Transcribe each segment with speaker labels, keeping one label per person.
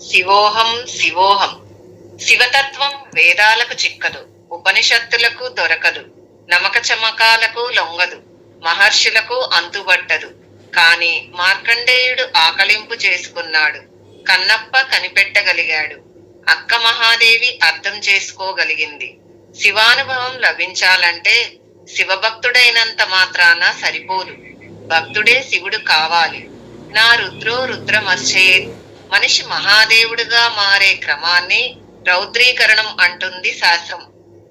Speaker 1: శివోహం శివోహం. శివతత్వం వేదాలకు చిక్కదు ఉపనిషత్తులకు దొరకదు నమక చమకాలకు లొంగదు మహర్షులకు అంతుబట్టదు. కాని మార్కండేయుడు ఆకలింపు చేసుకున్నాడు కన్నప్ప కనిపెట్టగలిగాడు అక్క మహాదేవి అర్థం చేసుకోగలిగింది. శివానుభవం లభించాలంటే శివభక్తుడైనంత మాత్రాన సరిపోదు భక్తుడే శివుడు కావాలి. నా రుద్రో రుద్రమశ్చేత్ మనిషి మహాదేవుడుగా మారే క్రమాన్ని రౌద్రీకరణం అంటుంది శాస్త్రం.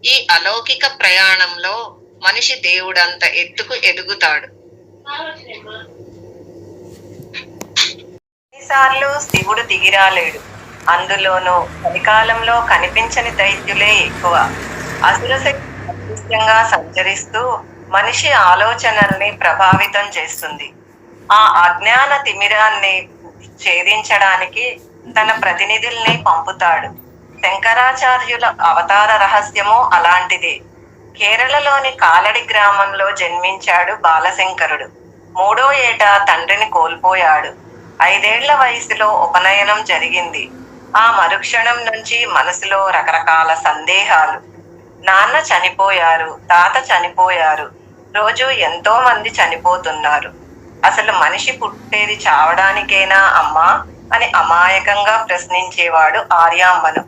Speaker 1: ఈ అలౌకిక ప్రయాణంలో మనిషి దేవుడంత ఎత్తుకు ఎదుగుతాడు. ఎన్నిసార్లు శివుడు దిగిరాలేడు. అందులోనూ కలికాలంలో కనిపించని దైత్యులే ఎక్కువ. అసుర శక్తి సంచరిస్తూ మనిషి ఆలోచనల్ని ప్రభావితం చేస్తుంది. ఆ అజ్ఞాన తిమిరాన్ని ఛేదించడానికి తన ప్రతినిధుల్ని పంపుతాడు. శంకరాచార్యుల అవతార రహస్యము అలాంటిదే. కేరళలోని కాలడి గ్రామంలో జన్మించాడు బాలశంకరుడు. మూడో ఏట తండ్రిని కోల్పోయాడు. ఐదేళ్ళ వయసులో ఉపనయనం జరిగింది. ఆ మరుక్షణం నుంచి మనసులో రకరకాల సందేహాలు. నాన్న చనిపోయారు తాత చనిపోయారు రోజు ఎంతో మంది చనిపోతున్నారు. అసలు మనిషి పుట్టేది చావడానికేనా అమ్మా? అని అమాయకంగా ప్రశ్నించేవాడు ఆర్యామ్మను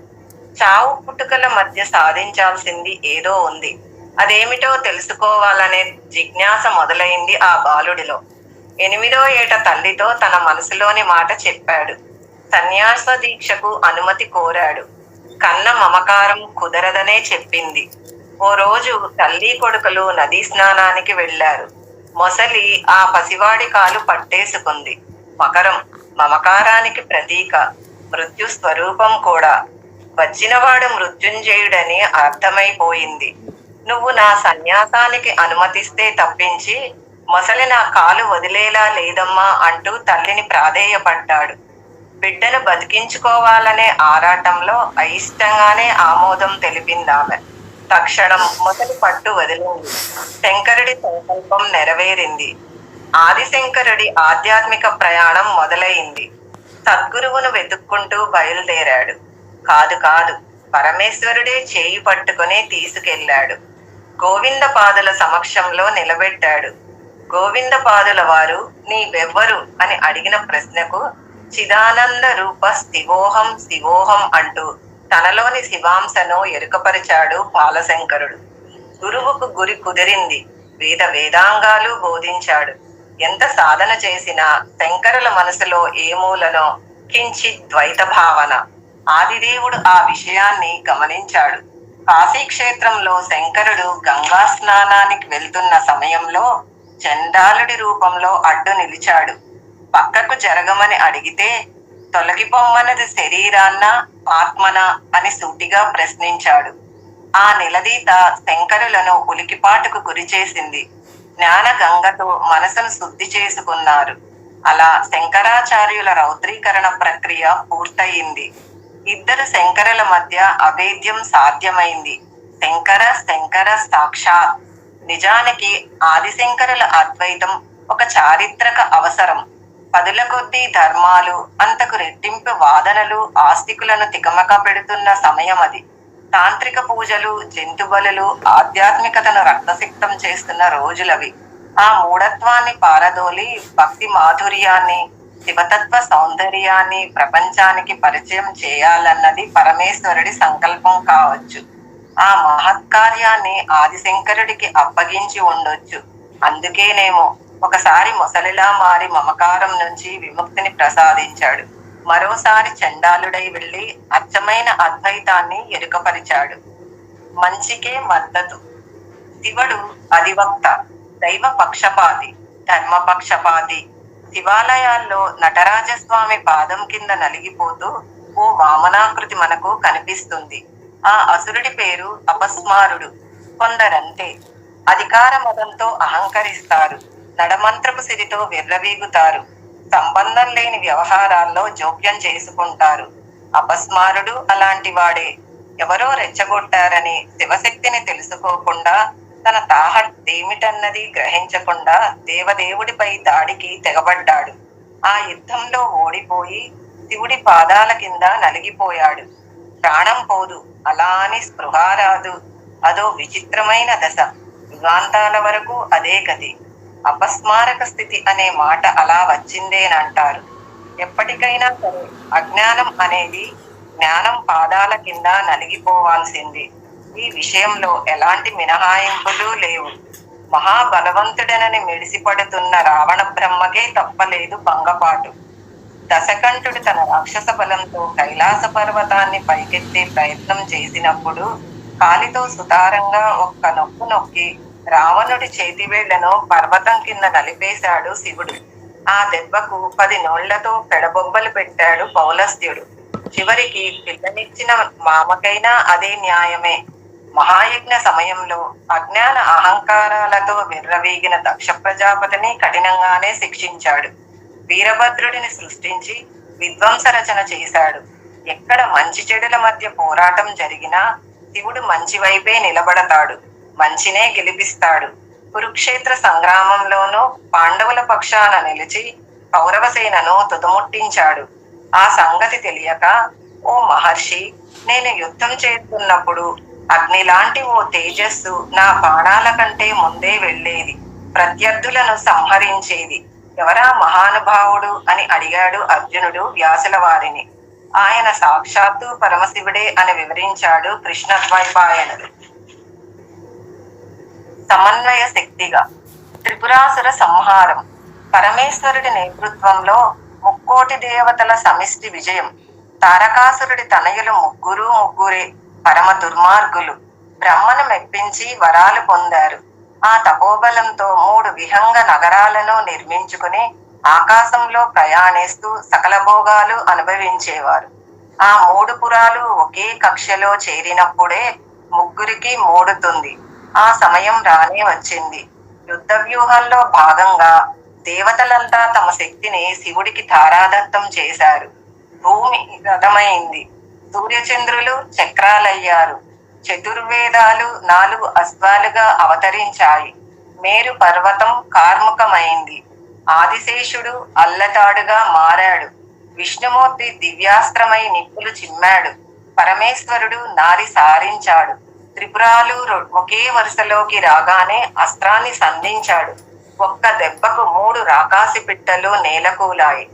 Speaker 1: చావు పుట్టుకల మధ్య సాధించాల్సింది ఏదో ఉంది. అదేమిటో తెలుసుకోవాలనే జిజ్ఞాస మొదలైంది ఆ బాలుడిలో. ఎనిమిదో ఏట తల్లితో తన మనసులోని మాట చెప్పాడు. సన్యాస దీక్షకు అనుమతి కోరాడు. కన్న మమకారం కుదరదనే చెప్పింది. ఓ రోజు తల్లి కొడుకులు నదీ స్నానానికి వెళ్ళారు మొసలి ఆ పసివాడి కాలు పట్టేసుకుంది. మకరం మమకారానికి ప్రతీక. మృత్యు స్వరూపం కూడా. వచ్చినవాడు మృత్యుంజయుడని అర్థమైపోయింది. నువ్వు నా సన్యాసానికి అనుమతిస్తే తప్పించి మొసలి నా కాలు వదిలేలా లేదమ్మా అంటూ తల్లిని ప్రాధేయపడ్డాడు. బిడ్డను బతికించుకోవాలనే ఆరాటంలో అయిష్టంగానే ఆమోదం తెలిపిందామె. తక్షణం మొదటి పట్టు వదిలింది. శంకరుడి సంకల్పం నెరవేరింది. ఆదిశంకరుడి ఆధ్యాత్మిక ప్రయాణం మొదలైంది. సద్గురువును వెతుక్కుంటూ బయలుదేరాడు. కాదు కాదు పరమేశ్వరుడే చేయి పట్టుకుని తీసుకెళ్ళాడు. గోవింద పాదుల సమక్షంలో నిలబెట్టాడు. గోవింద పాదుల వారు నీవెవ్వరు? అని అడిగిన ప్రశ్నకు చిదానంద రూప శివోహం శివోహం అంటూ తనలోని శివాంశను ఎరుకపరిచాడు బాలశంకరుడు. గురువుకు గురి కుదిరింది. వేద వేదాంగాలు బోధించాడు. ఎంత సాధన చేసినా శంకరుల మనసులో ఏ మూలనో? కించి ద్వైత భావన ఆదిదేవుడు ఆ విషయాన్ని గమనించాడు. కాశీ క్షేత్రంలో శంకరుడు గంగా స్నానానికి వెళ్తున్న సమయంలో చండాలుడి రూపంలో అడ్డు నిలిచాడు. పక్కకు జరగమని అడిగితే తొలగిపోమ్మన్నది శరీరాన్న ఆత్మన అని సూటిగా ప్రశ్నించాడు. ఆ నిలదీత శంకరులను ఉలికిపాటుకు గురిచేసింది జ్ఞానగంగతో జ్ఞాన గంగతో మనసును శుద్ధి చేసుకున్నారు. అలా శంకరాచార్యుల రౌద్రీకరణ ప్రక్రియ పూర్తయింది. ఇద్దరు శంకరుల మధ్య అభేద్యం సాధ్యమైంది. శంకర శంకర సాక్షాత్. నిజానికి ఆదిశంకరుల అద్వైతం ఒక చారిత్రక అవసరం. పదుల కొద్దీ ధర్మాలు అంతకు రెట్టింపు వాదనలు ఆస్తికులను తికమక పెడుతున్న సమయం అది. తాంత్రిక పూజలు జంతు బలులు ఆధ్యాత్మికతను రక్తసిక్తం చేస్తున్న రోజులవి. ఆ మూఢత్వాన్ని పారదోలి భక్తి మాధుర్యాన్ని శివతత్వ సౌందర్యాన్ని ప్రపంచానికి పరిచయం చేయాలన్నది పరమేశ్వరుడి సంకల్పం కావచ్చు. ఆ మహత్కార్యాన్ని ఆదిశంకరుడికి అప్పగించి ఉండొచ్చు. అందుకేనేమో ఒకసారి మొసలిలా మారి మమకారం నుంచి విముక్తిని ప్రసాదించాడు. మరోసారి చండాలుడై వెళ్ళి అచ్చమైన అద్వైతాన్ని ఎరుకపరిచాడు. మంచికే మద్దతు. శివుడు అధివక్త దైవ పక్షపాతి ధర్మ పక్షపాతి శివాలయాల్లో నటరాజస్వామి పాదం కింద నలిగిపోతూ ఓ వామనాకృతి మనకు కనిపిస్తుంది. ఆ అసురుడి పేరు అపస్మారుడు. కొందరంతే. అధికార మదంతో అహంకరిస్తారు. నడమంత్రపు సిరితో విర్రవీగుతారు. సంబంధం లేని వ్యవహారాల్లో జోక్యం చేసుకుంటారు. అపస్మారుడు అలాంటి వాడే. ఎవరో రెచ్చగొట్టారని శివశక్తిని తెలుసుకోకుండా తన తాహతేమిటన్నది గ్రహించకుండా దేవదేవుడిపై దాడికి తెగబడ్డాడు. ఆ యుద్ధంలో ఓడిపోయి శివుడి పాదాల కింద నలిగిపోయాడు. ప్రాణం పోదు. అలా అని స్పృహ రాదు. అదో విచిత్రమైన దశ. యుగాంతాల వరకు అదే గతి. అపస్మారక స్థితి అనే మాట అలా వచ్చిందేనంటారు. ఎప్పటికైనా సరే అజ్ఞానం అనేది జ్ఞానం పాదాల కింద నలిగిపోవాల్సింది. ఈ విషయంలో ఎలాంటి మినహాయింపులు లేవు. మహాబలవంతుడనని మెడిసిపడుతున్న రావణ బ్రహ్మకే తప్పలేదు భంగపాటు. దశకంఠుడు తన రాక్షస బలంతో కైలాస పర్వతాన్ని పైకెత్తే ప్రయత్నం చేసినప్పుడు కాలితో సుతారంగా ఒక్క నొక్కు నొక్కి రావణుడి చేతివేళ్ళను పర్వతం కింద నలిపేశాడు శివుడు. ఆ దెబ్బకు పది నోళ్ళతో పెడబొబ్బలు పెట్టాడు పౌలస్త్యుడు. చివరికి పిల్లనిచ్చిన మామకైనా అదే న్యాయమే. మహాయజ్ఞ సమయంలో అజ్ఞాన అహంకారాలతో విర్రవీగిన దక్ష ప్రజాపతిని కఠినంగానే శిక్షించాడు. వీరభద్రుడిని సృష్టించి విధ్వంస రచన చేశాడు. ఎక్కడ మంచి చెడుల మధ్య పోరాటం జరిగినా శివుడు మంచి వైపే నిలబడతాడు. మంచినే గెలిపిస్తాడు. కురుక్షేత్ర సంగ్రామంలోనూ పాండవుల పక్షాన నిలిచి కౌరవసేనను తుదముట్టించాడు. ఆ సంగతి తెలియక ఓ మహర్షి నేను యుద్ధం చేస్తున్నప్పుడు అగ్ని లాంటి ఓ తేజస్సు నా బాణాల కంటే ముందే వెళ్ళేది ప్రత్యర్థులను సంహరించేది. ఎవరా మహానుభావుడు? అని అడిగాడు అర్జునుడు వ్యాసుల వారిని ఆయన సాక్షాత్తు పరమశివుడే అని వివరించాడు కృష్ణద్వైపాయనుడు. సమన్వయ శక్తిగా త్రిపురాసుర సంహారం పరమేశ్వరుడి నేతృత్వంలో ముక్కోటి దేవతల సమిష్టి విజయం తారకాసురుడి తనయులు ముగ్గురు ముగ్గురే పరమ దుర్మార్గులు బ్రహ్మను మెప్పించి వరాలు పొందారు. ఆ తపోబలంతో మూడు విహంగ నగరాలను నిర్మించుకుని ఆకాశంలో ప్రయాణిస్తూ సకల భోగాలు అనుభవించేవారు. ఆ మూడు పురాలు ఒకే కక్షలో చేరినప్పుడే ముగ్గురికి మూడుతుంది. ఆ సమయం రానే వచ్చింది. యుద్ధ వ్యూహంలో భాగంగా దేవతలంతా తమ శక్తిని శివుడికి తారాదత్తం చేశారు. భూమి రథమైంది. సూర్యచంద్రులు చక్రాలయ్యారు. చతుర్వేదాలు నాలుగు అశ్వాలుగా అవతరించాయి. మేరు పర్వతం కార్ముకమైంది. ఆదిశేషుడు అల్లతాడుగా మారాడు. విష్ణుమూర్తి దివ్యాస్త్రమై నిప్పులు చిమ్మాడు. పరమేశ్వరుడు నారి సారించాడు. త్రిపురాలు ఒకే వరుసలోకి రాగానే అస్త్రాన్ని సంధించాడు. ఒక్క దెబ్బకు మూడు రాకాసి పిట్టలు నేలకూలాయి.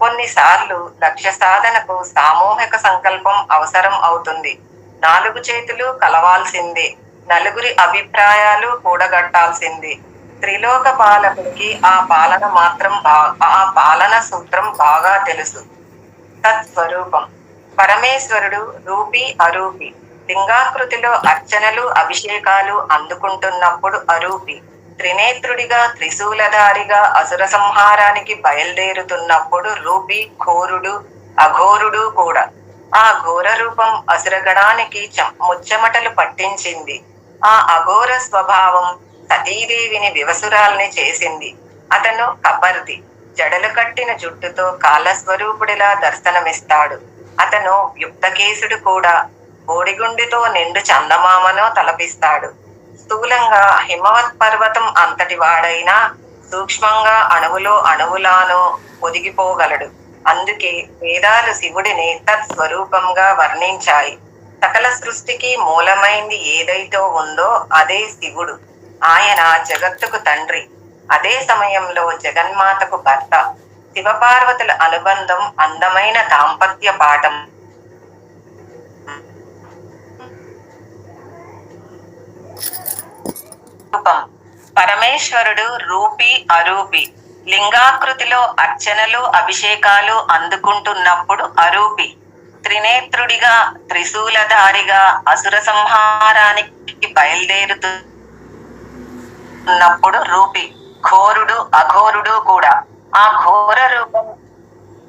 Speaker 1: కొన్నిసార్లు లక్ష్య సాధనకు సామూహిక సంకల్పం అవసరం అవుతుంది. నాలుగు చేతులు కలవాల్సిందే. నలుగురి అభిప్రాయాలు కూడగట్టాల్సిందే. త్రిలోక పాలకుడికి ఆ పాలన మాత్రం బా- ఆ పాలన సూత్రం బాగా తెలుసు. తత్స్వరూపం. పరమేశ్వరుడు రూపి అరూపి. లింగాకృతిలో అర్చనలు అభిషేకాలు అందుకుంటున్నప్పుడు అరూపి. త్రినేత్రుడిగా త్రిశూలధారిగా అసుర సంహారానికి బయలుదేరుతున్నప్పుడు రూపి ఘోరుడు అఘోరుడు కూడా. ఆ ఘోర రూపం అసురగణానికి చం- పట్టించింది. ఆ అఘోర స్వభావం సతీదేవిని వివసురాల్ని చేసింది. అతను కబర్ది జడలు కట్టిన జుట్టుతో కాలస్వరూపుడిలా దర్శనమిస్తాడు. అతను యుక్తకేశుడు కూడా. బోడిగుండితో నిండు చందమామను తలపిస్తాడు. స్థూలంగా హిమవత్ పర్వతం అంతటి వాడైనా సూక్ష్మంగా అణువులో అణువులాను ఒదిగిపోగలడు. అందుకే వేదాలు శివుడిని తత్స్వరూపంగా వర్ణించాయి. సకల సృష్టికి మూలమైంది ఏదైతే ఉందో అదే శివుడు. ఆయన జగత్తుకు తండ్రి. అదే సమయంలో జగన్మాతకు భర్త. శివపార్వతుల అనుబంధం అందమైన దాంపత్య పాఠం. పరమేశ్వరుడు రూపి అరూపి. లింగాకృతిలో అర్చనలు అభిషేకాలు అందుకుంటున్నప్పుడు అరూపి. త్రినేత్రుడిగా త్రిశూలధారిగా అసుర సంహారానికి బయలుదేరుతున్నప్పుడు రూపి. ఘోరుడు అఘోరుడు కూడా. ఆ ఘోర రూపం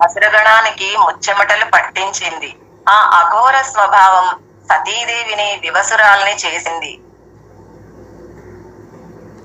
Speaker 1: అసురగణానికి ముచ్చెమటలు పట్టించింది. ఆ అఘోర స్వభావం సతీదేవిని వివసురాల్ని చేసింది.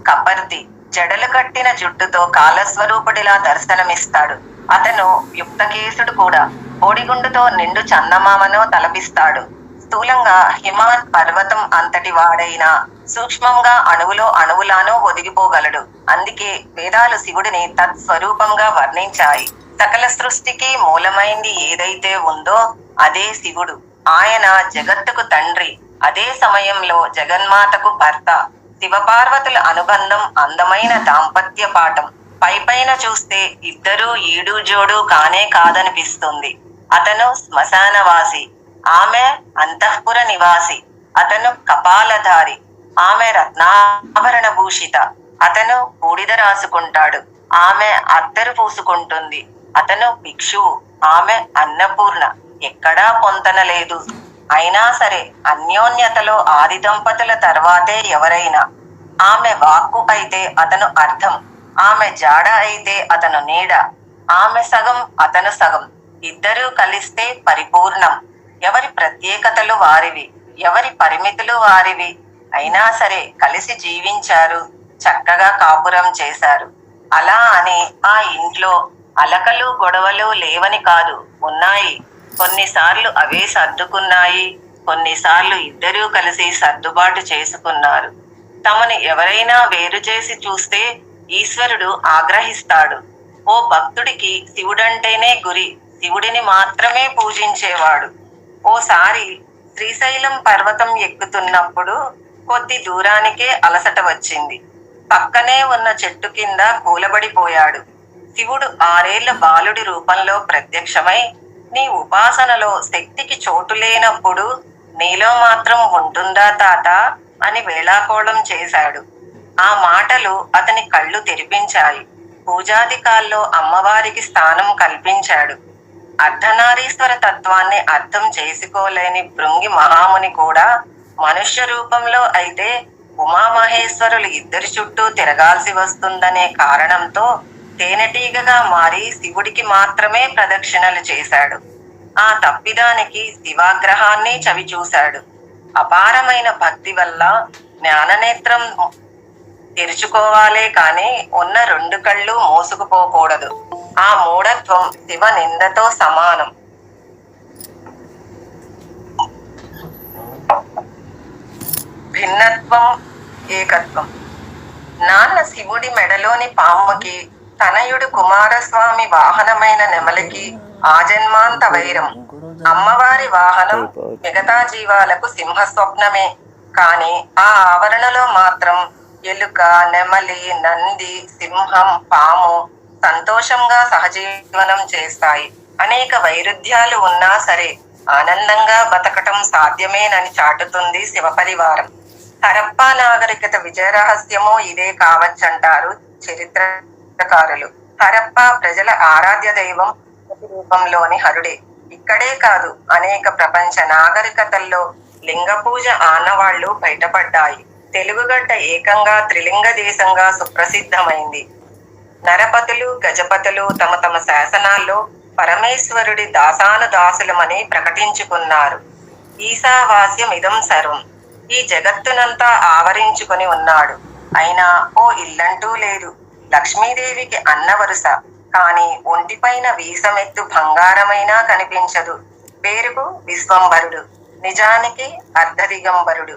Speaker 1: కబర్ది జడలు కట్టిన జుట్టుతో కాలస్వరూపుడిలా దర్శనమిస్తాడు. అతను యుక్తకేశుడు కూడా. బోడిగుండుతో నిండు చందమామను తలపిస్తాడు. స్థూలంగా హిమాన్ పర్వతం అంతటి వాడైనా సూక్ష్మంగా అణువులో అణువులానో ఒదిగిపోగలడు. అందుకే వేదాలు శివుడిని తత్స్వరూపంగా వర్ణించాయి. సకల సృష్టికి మూలమైంది ఏదైతే ఉందో అదే శివుడు. ఆయన జగత్తుకు తండ్రి. అదే సమయంలో జగన్మాతకు భర్త. శివపార్వతుల అనుబంధం అందమైన దాంపత్య పాఠం. పైపైన చూస్తే ఇద్దరూ ఈడు జోడు కానే కాదనిపిస్తుంది. అతను శ్మశానవాసి. ఆమె అంతఃపుర నివాసి. అతను కపాలధారి. ఆమె రత్నాభరణ భూషిత. అతను బూడిద రాసుకుంటాడు. ఆమె అత్తరు పూసుకుంటుంది. అతను భిక్షువు. ఆమె అన్నపూర్ణ. ఎక్కడా పొంతన లేదు. అయినా సరే అన్యోన్యతలో ఆది దంపతుల తర్వాతే ఎవరైనా. ఆమె వాక్కు అయితే అతను అర్థం. ఆమె జాడ అయితే అతను నీడ. ఆమె సగం అతను సగం. ఇద్దరూ కలిస్తే పరిపూర్ణం. ఎవరి ప్రత్యేకతలు వారివి? ఎవరి పరిమితులు వారివి? అయినా సరే కలిసి జీవించారు. చక్కగా కాపురం చేశారు. అలా అని ఆ ఇంట్లో అలకలు గొడవలు లేవని కాదు. ఉన్నాయి. కొన్నిసార్లు అవే సర్దుకున్నాయి కొన్నిసార్లు ఇద్దరూ కలిసి సర్దుబాటు చేసుకున్నారు. తమను ఎవరైనా వేరు చేసి చూస్తే ఈశ్వరుడు ఆగ్రహిస్తాడు. ఓ భక్తుడికి శివుడంటేనే గురి శివుడిని మాత్రమే పూజించేవాడు. ఓసారి శ్రీశైలం పర్వతం ఎక్కుతున్నప్పుడు కొద్ది దూరానికే అలసట వచ్చింది. పక్కనే ఉన్న చెట్టు కింద కూలబడిపోయాడు. శివుడు ఆరేళ్ళ బాలుడి రూపంలో ప్రత్యక్షమై నీ ఉపాసనలో శక్తికి చోటు లేనప్పుడు నీలో మాత్రం ఉంటుందా తాత? అని వేళాకోళం చేశాడు. ఆ మాటలు అతని కళ్ళు తెరిపించాయి. పూజాదికాల్లో అమ్మవారికి స్థానం కల్పించాడు. అర్ధనారీశ్వర తత్వాన్ని అర్థం చేసుకోలేని భృంగి మహాముని కూడా మనుష్య రూపంలో అయితే ఉమామహేశ్వరులు ఇద్దరి చుట్టూ తిరగాల్సి వస్తుందనే కారణంతో తేనెటీగగా మారి శివుడికి మాత్రమే ప్రదక్షిణలు చేశాడు. ఆ తప్పిదానికి శివాగ్రహాన్ని చవి చూశాడు అపారమైన భక్తి వల్ల జ్ఞాననేత్రం తెరుచుకోవాలే కానీ ఉన్న రెండు కళ్ళు మూసుకుపోకూడదు. ఆ మూఢత్వం శివ నిందతో సమానం. భిన్నత్వం ఏకత్వం. నాన్న శివుడి మెడలోని పాముకి తనయుడు కుమారస్వామి వాహనమైన నెమలికి ఆజన్మాంత వైరం అమ్మవారి వాహనం మిగతా జీవాలకు సింహ స్వప్నమే కాని ఆ ఆవరణలో మాత్రం ఎలుక నెమలి నంది సింహం పాము సంతోషంగా సహజీవనం చేస్తాయి. అనేక వైరుధ్యాలు ఉన్నా సరే ఆనందంగా బతకటం సాధ్యమేనని చాటుతుంది శివపరివారం. హరప్పా నాగరికత విజయ రహస్యమో ఇదే కావచ్చంటారు చరిత్ర చరిత్రకారులు హరప్ప ప్రజల ఆరాధ్య దైవం రూపంలోని హరుడే. ఇక్కడే కాదు అనేక ప్రపంచ నాగరికతల్లో లింగ పూజ ఆనవాళ్ళు బయటపడ్డాయి. తెలుగుగడ్డ ఏకంగా త్రిలింగ దేశంగా సుప్రసిద్ధమైంది. నరపతులు గజపతులు తమ తమ శాసనాల్లో పరమేశ్వరుడి దాసాను దాసులమని ప్రకటించుకున్నారు. ఈశావాస్యం ఇదం సర్వం. ఈ జగత్తునంతా ఆవరించుకుని ఉన్నాడు. అయినా ఓ ఇల్లంటూ లేదు. లక్ష్మీదేవికి అన్న వరుస. కాని ఒంటిపైన వీసమెత్తు బంగారమైనా కనిపించదు. పేరుకు విశ్వంభరుడు. నిజానికి అర్ధదిగంబరుడు.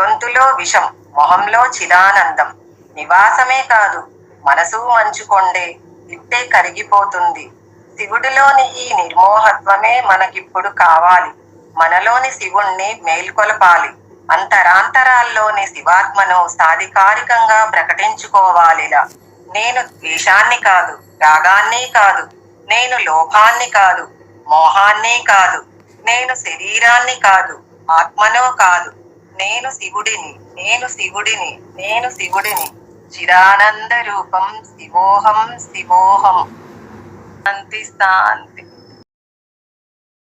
Speaker 1: గొంతులో విషం మొహంలో చిదానందం. నివాసమే కాదు మనసు మంచుకొండే ఇట్టే కరిగిపోతుంది. శివుడిలోని ఈ నిర్మోహత్వమే మనకిప్పుడు కావాలి. మనలోని శివుణ్ణి మేల్కొలపాలి. అంతరాంతరాల్లోని శివాత్మను సాధికారికంగా ప్రకటించుకోవాలిలా. నేను ద్వేషాన్ని కాదు రాగాన్ని కాదు నేను లోభాన్ని కాదు మోహాన్ని కాదు నేను శరీరాన్ని కాదు ఆత్మనో కాదు నేను శివుడిని నేను శివుడిని నేను శివుడిని చిదానంద రూపం శివోహం శివోహం. శాంతి శాంతి.